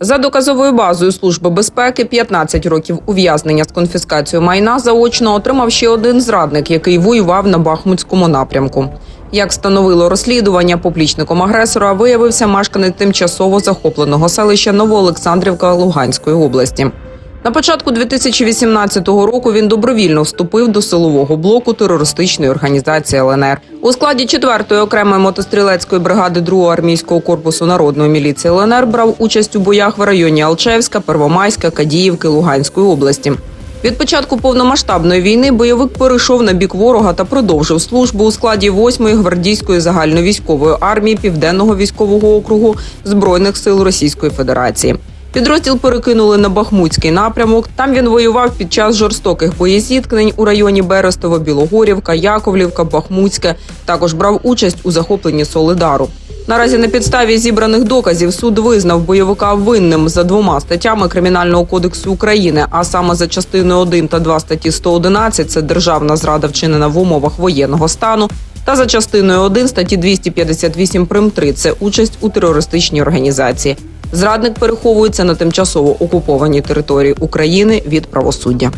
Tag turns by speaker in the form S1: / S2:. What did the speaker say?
S1: За доказовою базою Служби безпеки 15 років ув'язнення з конфіскацією майна заочно отримав ще один зрадник, який воював на Бахмутському напрямку. Як встановило розслідування, поплічником агресора виявився мешканець тимчасово захопленого селища Новоолександрівка Луганської області. На початку 2018 року він добровільно вступив до силового блоку терористичної організації ЛНР. У складі 4-ї окремої мотострілецької бригади 2-го армійського корпусу народної міліції ЛНР брав участь у боях в районі Алчевська, Первомайська, Кадіївки Луганської області. Від початку повномасштабної війни бойовик перейшов на бік ворога та продовжив службу у складі 8-ї гвардійської загальновійськової армії Південного військового округу Збройних сил Російської Федерації. Підрозділ перекинули на Бахмутський напрямок. Там він воював під час жорстоких боєзіткнень у районі Берестово, Білогорівка, Яковлівка, Бахмутське. Також брав участь у захопленні Солидару. Наразі на підставі зібраних доказів суд визнав бойовика винним за двома статтями Кримінального кодексу України, а саме за частиною 1 та 2 статті 111 – це державна зрада вчинена в умовах воєнного стану, та за частиною 1 статті 258 прим 3 – це участь у терористичній організації. Зрадник переховується на тимчасово окупованій території України від правосуддя.